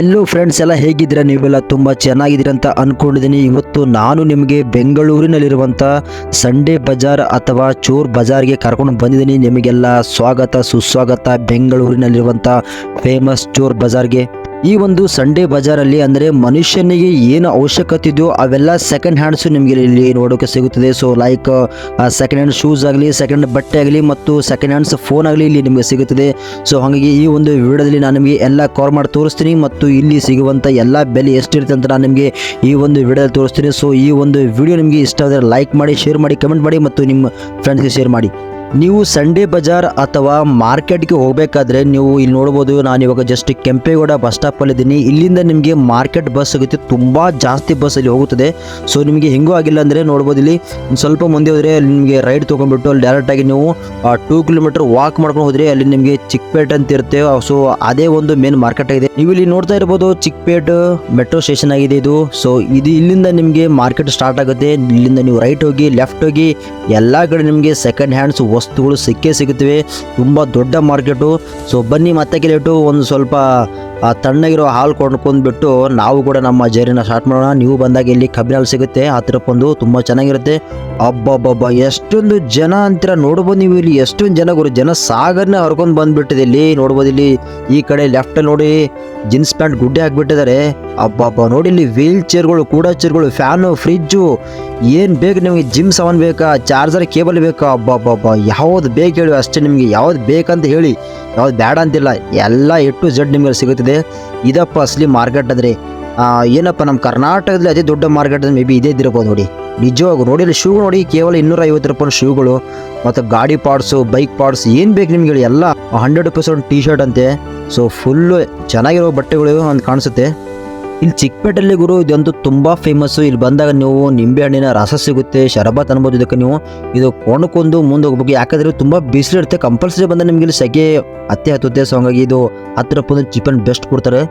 Hello friends ಎಲ್ಲ ಹೇಗಿದ್ದೀರಾ? ನೀವೆಲ್ಲ ತುಂಬ ಚೆನ್ನಾಗಿದ್ದೀರಾ ಅಂತ ಅಂದ್ಕೊಂಡಿದ್ದೀನಿ ಇವತ್ತು ನಾನು ನಿಮಗೆ ಬೆಂಗಳೂರಿನಲ್ಲಿರುವಂಥ ಸಂಡೇ ಬಜಾರ್ ಅಥವಾ ಚೋರ್ ಬಜಾರ್ಗೆ ಕರ್ಕೊಂಡು ಬಂದಿದ್ದೀನಿ. ನಿಮಗೆಲ್ಲ ಸ್ವಾಗತ, ಸುಸ್ವಾಗತ. ಬೆಂಗಳೂರಿನಲ್ಲಿರುವಂಥ ಫೇಮಸ್ ಚೋರ್ ಬಜಾರ್ಗೆ. ಈ ಒಂದು ಸಂಡೇ ಬಜಾರಲ್ಲಿ ಅಂದರೆ ಮನುಷ್ಯನಿಗೆ ಏನು ಅವಶ್ಯಕತೆ ಇದೆಯೋ ಅವೆಲ್ಲ ಸೆಕೆಂಡ್ ಹ್ಯಾಂಡ್ಸು ನಿಮಗೆ ಇಲ್ಲಿ ನೋಡೋಕೆ ಸಿಗುತ್ತದೆ. So like second hand shoes ಆಗಲಿ ಸೆಕೆಂಡ್ ಹ್ಯಾಂಡ್ ಬಟ್ಟೆ ಆಗಲಿ ಮತ್ತು ಸೆಕೆಂಡ್ ಹ್ಯಾಂಡ್ಸ್ ಫೋನ್ ಆಗಲಿ ಇಲ್ಲಿ ನಿಮಗೆ ಸಿಗುತ್ತದೆ. ಸೊ ಹಾಗಾಗಿ ಈ ಒಂದು ವಿಡಿಯೋದಲ್ಲಿ ನಾನು ನಿಮಗೆ ಎಲ್ಲ ಕಾಲ್ ಮಾಡಿ ತೋರಿಸ್ತೀನಿ ಮತ್ತು ಇಲ್ಲಿ ಸಿಗುವಂಥ ಎಲ್ಲ ಬೆಲೆ ಎಷ್ಟಿರುತ್ತೆ ಅಂತ ನಾನು ನಿಮಗೆ ಈ ಒಂದು ವಿಡಿಯೋದಲ್ಲಿ ತೋರಿಸ್ತೀನಿ. ಸೊ ಈ ಒಂದು ವಿಡಿಯೋ ನಿಮಗೆ ಇಷ್ಟ ಆದರೆ ಲೈಕ್ ಮಾಡಿ ಶೇರ್ ಮಾಡಿ ಕಮೆಂಟ್ ಮಾಡಿ ಮತ್ತು ನಿಮ್ಮ ಫ್ರೆಂಡ್ಸ್ಗೆ ಶೇರ್ ಮಾಡಿ. ನೀವು ಸಂಡೇ ಬಜಾರ್ ಅಥವಾ ಮಾರ್ಕೆಟ್ಗೆ ಹೋಗಬೇಕಾದ್ರೆ ನೀವು ಇಲ್ಲಿ ನೋಡ್ಬೋದು, ನಾನು ಇವಾಗ ಜಸ್ಟ್ ಕೆಂಪೇಗೌಡ ಬಸ್ ಸ್ಟಾಪಲ್ಲಿದ್ದೀನಿ ಇಲ್ಲಿಂದ ನಿಮಗೆ ಮಾರ್ಕೆಟ್ ಬಸ್ ಸಿಗುತ್ತೆ, ತುಂಬ ಜಾಸ್ತಿ ಬಸ್ ಅಲ್ಲಿ ಹೋಗುತ್ತದೆ. ಸೊ ನಿಮಗೆ ಹೆಂಗೂ ಆಗಿಲ್ಲ ಅಂದರೆ ನೋಡ್ಬೋದು ಇಲ್ಲಿ ಸ್ವಲ್ಪ ಮುಂದೆ ಹೋದರೆ ಅಲ್ಲಿ ನಿಮಗೆ ರೈಡ್ ತೊಗೊಂಡ್ಬಿಟ್ಟು ಅಲ್ಲಿ ಡೈರೆಕ್ಟಾಗಿ ನೀವು ಟೂ ಕಿಲೋಮೀಟರ್ ವಾಕ್ ಮಾಡ್ಕೊಂಡು ಹೋದರೆ ಅಲ್ಲಿ ನಿಮಗೆ ಚಿಕ್ಕಪೇಟೆ ಅಂತ ಇರುತ್ತೆ. ಸೊ ಅದೇ ಒಂದು ಮೇನ್ ಮಾರ್ಕೆಟ್ ಆಗಿದೆ. ನೀವು ಇಲ್ಲಿ ನೋಡ್ತಾ ಇರ್ಬೋದು, ಚಿಕ್ಕಪೇಟ್ ಮೆಟ್ರೋ ಸ್ಟೇಷನ್ ಆಗಿದೆ ಇದು. ಸೊ ಇದು ಇಲ್ಲಿಂದ ನಿಮಗೆ ಮಾರ್ಕೆಟ್ ಸ್ಟಾರ್ಟ್ ಆಗುತ್ತೆ. ಇಲ್ಲಿಂದ ನೀವು ರೈಟ್ ಹೋಗಿ ಲೆಫ್ಟ್ ಹೋಗಿ, ಎಲ್ಲ ಕಡೆ ನಿಮಗೆ ಸೆಕೆಂಡ್ ಹ್ಯಾಂಡ್ಸ್ ವಸ್ತುಗಳು ಸಿಕ್ಕೇ ಸಿಗುತ್ತವೆ. ತುಂಬ ದೊಡ್ಡ ಮಾರ್ಕೆಟು. ಸೊ ಬನ್ನಿ ಮತ್ತೆ ಕೆಲಟ್ಟು ಒಂದು ಸ್ವಲ್ಪ ಆ ತಣ್ಣಗಿರೋ ಹಾಲು ಕೊಂಡ್ಕೊಂಡ್ಬಿಟ್ಟು ನಾವು ಕೂಡ ನಮ್ಮ ಜರ್ನಿನ ಸ್ಟಾರ್ಟ್ ಮಾಡೋಣ. ನೀವು ಬಂದಾಗ ಇಲ್ಲಿ ಕಬ್ಬಿನ ಹಾಲು ಸಿಗುತ್ತೆ. ಆ ಹತ್ತಿರಕ್ಕೊಂದು ತುಂಬ ಚೆನ್ನಾಗಿರುತ್ತೆ. ಅಬ್ಬಬ್ಬಬ್ಬ, ಎಷ್ಟೊಂದು ಜನ ಅಂತೀರ ನೋಡ್ಬೋದು ನೀವು ಇಲ್ಲಿ. ಎಷ್ಟೊಂದು ಜನ ಗುರು, ಜನ ಸಾಗರನೇ ಹರ್ಕೊಂಡು ಬಂದ್ಬಿಟ್ಟಿದೆ ಇಲ್ಲಿ. ನೋಡ್ಬೋದು ಇಲ್ಲಿ ಈ ಕಡೆ ಲೆಫ್ಟ್ ನೋಡಿ ಜೀನ್ಸ್ ಪ್ಯಾಂಟ್ ಗುಡ್ಡೆ ಹಾಕ್ಬಿಟ್ಟಿದ್ದಾರೆ. ಅಬ್ಬಬ್ಬ, ನೋಡಿ ಇಲ್ಲಿ ವೀಲ್ ಚೇರ್ಗಳು ಕೂಡ ಚೇರ್ಗಳು ಫ್ಯಾನು ಫ್ರಿಜ್ಜು ಏನು ಬೇಕು ನಿಮಗೆ? ಜಿಮ್ ಸಾಮಾನು ಬೇಕಾ? ಚಾರ್ಜರ್ ಕೇಬಲ್ ಬೇಕಾ? ಅಬ್ಬಬ್ಬಬ್ಬ, ಯಾವ್ದು ಬೇಕು ಹೇಳಿ ಅಷ್ಟೇ ನಿಮಗೆ. ಯಾವ್ದು ಬೇಕಂತ ಹೇಳಿ. ಯಾವ್ದು ಬ್ಯಾಡ ಅಂತಿಲ್ಲ. ಎಲ್ಲ ಎ ಟು ಝಡ್ ನಿಮಗೆ ಸಿಗುತ್ತದೆ. ಇದಪ್ಪ ಅಸಲಿ ಮಾರ್ಕೆಟ್ ಅಂದರೆ ಏನಪ್ಪ ನಮ್ಮ ಕರ್ನಾಟಕದಲ್ಲಿ ಅದೇ ದೊಡ್ಡ ಮಾರ್ಕೆಟ್ ಮೇ ಬಿ ಇದೇ ಇದ್ದಿರ್ಬೋದು ನೋಡಿ. ನಿಜವಾಗೂ ನೋಡಿ ಶೂ ನೋಡಿ, ಕೇವಲ ಇನ್ನೂರ ಐವತ್ತು ರೂಪಾಯಿ ಶೂಗಳು. ಮತ್ತು ಗಾಡಿ ಪಾರ್ಟ್ಸು ಬೈಕ್ ಪಾರ್ಟ್ಸ್ ಏನು ಬೇಕು ನಿಮಗೆ ಎಲ್ಲ ಹಂಡ್ರೆಡ್ ಪರ್ಸೆಂಟ್ ಟಿ ಶರ್ಟ್ ಅಂತೆ. ಸೊ ಫುಲ್ಲು ಚೆನ್ನಾಗಿರೋ ಬಟ್ಟೆಗಳು ಅಂತ ಕಾಣಿಸುತ್ತೆ. ಇಲ್ಲಿ ಚಿಕ್ಕಪೇಟೆಯಲ್ಲಿ ಗುರು ಇದೊಂದು ತುಂಬ ಫೇಮಸ್ಸು ಇಲ್ಲಿ ಬಂದಾಗ ನೀವು ನಿಂಬೆಹಣ್ಣಿನ ರಸ ಸಿಗುತ್ತೆ, ಶರಬತ್ ಅನ್ಬೋದು ಇದಕ್ಕೆ ನೀವು. ಇದು ಕೊಂಡುಕೊಂಡು ಮುಂದೆ ಹೋಗ್ಬೇಕು. ಯಾಕಂದರೆ ತುಂಬ ಬಿಸಿಲಿರುತ್ತೆ ಕಂಪಲ್ಸರಿ ಬಂದ ನಿಮಗೆ ಇಲ್ಲಿ ಸೆಕೆ ಅತ್ತೆ ಹತ್ತುತ್ತೆ. ಸೊ ಹಂಗಾಗಿ ಇದು ಹತ್ತು ರೂಪಾಯಿ ಚಿಕನ್ ಬೆಸ್ಟ್ ಕೊಡ್ತಾರೆ.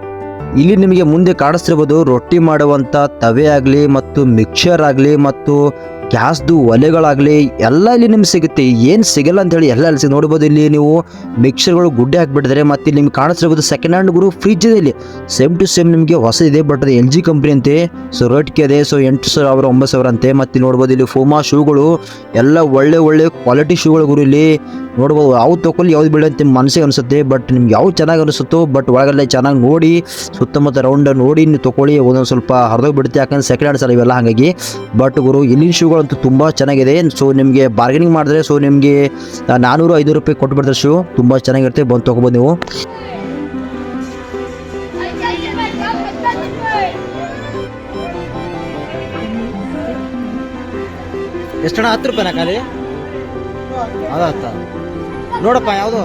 ಇಲ್ಲಿ ನಿಮಗೆ ಮುಂದೆ ಕಾಣಿಸ್ತಿರ್ಬೋದು, ರೊಟ್ಟಿ ಮಾಡುವಂಥ ತವೆ ಆಗಲಿ ಮತ್ತು ಮಿಕ್ಸರ್ ಆಗಲಿ ಮತ್ತು ಗ್ಯಾಸ್ದು ಒಲೆಗಳಾಗಲಿ, ಎಲ್ಲ ಇಲ್ಲಿ ನಿಮ್ಗೆ ಸಿಗುತ್ತೆ. ಏನು ಸಿಗಲ್ಲ ಅಂತ ಹೇಳಿ ಎಲ್ಲ ಅಲ್ಲಿ ಸಿಗ ನೋಡ್ಬೋದು ಇಲ್ಲಿ ನೀವು ಮಿಕ್ಸರ್ಗಳು ಗುಡ್ಡೆ ಹಾಕ್ಬಿಟ್ಟಿದ್ರೆ, ಮತ್ತೆ ಇಲ್ಲಿ ನಿಮ್ಗೆ ಕಾಣಿಸ್ತಿರ್ಬೋದು ಸೆಕೆಂಡ್ ಹ್ಯಾಂಡ್ ಗುರು ಫ್ರಿಜ್ ಇದೆ ಇಲ್ಲಿ. ಸೇಮ್ ಟು ಸೇಮ್ ನಿಮಗೆ ಹೊಸ ಇದೆ ಬಟ್ ಅದು ಎಲ್ ಜಿ ಕಂಪ್ನಿ ಅಂತೆ. ಸೊ ರೇಟ್ಗೆ ಇದೆ ಸೊ ಎಂಟು ಸಾವಿರ ಒಂಬತ್ತು ಸಾವಿರ ಅಂತೆ. ಮತ್ತೆ ನೋಡ್ಬೋದು ಇಲ್ಲಿ ಫೋಮಾ ಶೂಗಳು ಎಲ್ಲ ಒಳ್ಳೆ ಒಳ್ಳೆ ಕ್ವಾಲಿಟಿ ಶೂಗಳು ಗುರು ಇಲ್ಲಿ. ನೋಡ್ಬೋದು ಯಾವ್ದು ತಗೊಳ್ಳಿ ಯಾವ್ದು ಬೇಡ ಅಂತ ನಿಮ್ಮ ಮನಸ್ಸಿಗೆ ಅನಿಸುತ್ತೆ ಬಟ್ ನಿಮ್ಗೆ ಯಾವ್ದು ಚೆನ್ನಾಗಿ ಅನಿಸುತ್ತೋ ಬಟ್ ಒಳಗಡೆ ಚೆನ್ನಾಗಿ ನೋಡಿ ಸುತ್ತಮುತ್ತ ರೌಂಡ್ ನೋಡಿ ನೀವು ತೊಗೊಳ್ಳಿ ಒಂದೊಂದು ಸ್ವಲ್ಪ ಹರಿದೋಗಿ ಬಿಡುತ್ತೆ ಯಾಕಂದ್ರೆ ಸೆಕೆಂಡ್ ಹ್ಯಾಂಡ್ ಸರ್ ಇವೆಲ್ಲ ಹಾಗಾಗಿ. ಬಟ್ ಗುರು ಇಲ್ಲಿನ ಶೂಗಳಂತೂ ತುಂಬ ಚೆನ್ನಾಗಿದೆ. ಸೊ ನಿಮಗೆ ಬಾರ್ಗೇನಿಂಗ್ ಮಾಡಿದ್ರೆ ಸೊ ನಿಮಗೆ ನಾನ್ನೂರು ಐನೂರು ರೂಪಾಯಿ ಕೊಟ್ಟು ಬಿಡ್ತಾರೆ ಶೂ ತುಂಬ ಚೆನ್ನಾಗಿರುತ್ತೆ. ಬಂದು ತೊಗೊಬೋದು ನೀವು. ಎಷ್ಟಣ ಹತ್ತು ರೂಪಾಯಿನ ಖಾಲಿ? ಅದ ಹತ್ತ ನೋಡಪ್ಪ ಯಾವುದು?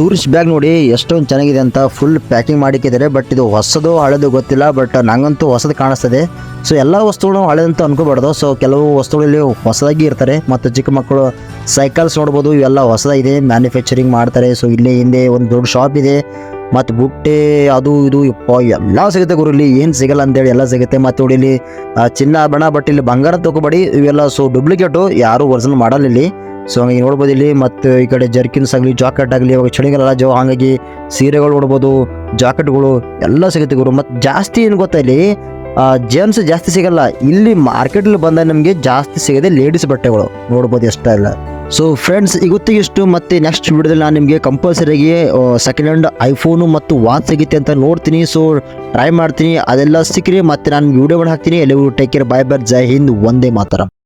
ಟೂರಿಸ್ಟ್ ಬ್ಯಾಗ್ ನೋಡಿ ಎಷ್ಟೊಂದು ಚೆನ್ನಾಗಿದೆ ಅಂತ ಫುಲ್ ಪ್ಯಾಕಿಂಗ್ ಮಾಡಿಕ್ಕಿದ್ದಾರೆ ಬಟ್ ಇದು ಹೊಸದು ಹಳೆದು ಗೊತ್ತಿಲ್ಲ ಬಟ್ ನಂಗಂತೂ ಹೊಸದು ಕಾಣಿಸ್ತದೆ. ಸೊ ಎಲ್ಲ ವಸ್ತುಗಳು ಹಳೆದಂತ ಅನ್ಕೋಬಾರ್ದು. ಸೊ ಕೆಲವು ವಸ್ತುಗಳಲ್ಲಿ ಹೊಸದಾಗಿ ಇರ್ತಾರೆ, ಮತ್ತು ಚಿಕ್ಕ ಮಕ್ಕಳು ಸೈಕಲ್ಸ್ ನೋಡ್ಬೋದು, ಇವೆಲ್ಲ ಹೊಸದಾಗಿದೆ ಮ್ಯಾನುಫ್ಯಾಕ್ಚರಿಂಗ್ ಮಾಡ್ತಾರೆ. ಸೊ ಇಲ್ಲೇ ಹಿಂದೆ ಒಂದು ದೊಡ್ಡ ಶಾಪ್ ಇದೆ, ಮತ್ತು ಬುಟ್ಟೆ, ಅದು ಇದು ಎಲ್ಲ ಸಿಗುತ್ತೆ ಗುರು ಇಲ್ಲಿ. ಏನು ಸಿಗಲ್ಲ ಅಂತೇಳಿ ಎಲ್ಲ ಸಿಗುತ್ತೆ. ಮತ್ತು ಇಲ್ಲಿ ಚಿನ್ನ, ಬಣ ಬಟ್ ಇಲ್ಲಿ ಬಂಗಾರ ತಗೋಬೇಡಿ, ಇವೆಲ್ಲ ಸೊ ಡೂಪ್ಲಿಕೇಟು ಯಾರು ಒರಿಜಿನಲ್ ಮಾಡಲ್ಲ ಇಲ್ಲಿ. ಸೊ ಹಂಗಾಗಿ ನೋಡ್ಬೋದು ಇಲ್ಲಿ ಮತ್ತು ಈ ಕಡೆ ಜರ್ಕಿನ್ಸ್ ಆಗಲಿ ಜಾಕೆಟ್ ಆಗಲಿ, ಇವಾಗ ಚಳಿಗಾಲ ಜೋ ಹಾಗಾಗಿ ಸೀರೆಗಳು ನೋಡ್ಬೋದು, ಜಾಕೆಟ್ಗಳು ಎಲ್ಲ ಸಿಗುತ್ತೆ ಗುರು. ಮತ್ತು ಜಾಸ್ತಿ ಏನು ಗೊತ್ತಾ ಇಲ್ಲಿ? ಜೆಂಟ್ಸ್ ಜಾಸ್ತಿ ಸಿಗಲ್ಲ. ಇಲ್ಲಿ ಮಾರ್ಕೆಟಲ್ಲಿ ಬಂದ ನಮಗೆ ಜಾಸ್ತಿ ಸಿಗದೆ ಲೇಡೀಸ್ ಬಟ್ಟೆಗಳು ನೋಡ್ಬೋದು ಎಷ್ಟೆಲ್ಲ ಸೊ ಫ್ರೆಂಡ್ಸ್ ಇವತ್ತಿಗಿಷ್ಟು ಮತ್ತೆ ನೆಕ್ಸ್ಟ್ ವಿಡಿಯೋದಲ್ಲಿ ನಾನು ನಿಮಗೆ ಕಂಪಲ್ಸರಿಯಾಗಿ ಸೆಕೆಂಡ್ ಹ್ಯಾಂಡ್ ಐಫೋನು ಮತ್ತು ವಾಚ್ ಸಿಗುತ್ತೆ ಅಂತ ನೋಡ್ತೀನಿ. ಸೊ ಟ್ರೈ ಮಾಡ್ತೀನಿ. ಅದೆಲ್ಲ ಸಿಕ್ಕಿರಿ ಮತ್ತೆ ನಾನು ವಿಡಿಯೋಗಳು ಹಾಕ್ತೀನಿ. ಎಲ್ಲರಿಗೂ take care bye bye Jai Hind. ಒಂದೇ ಮಾತರ.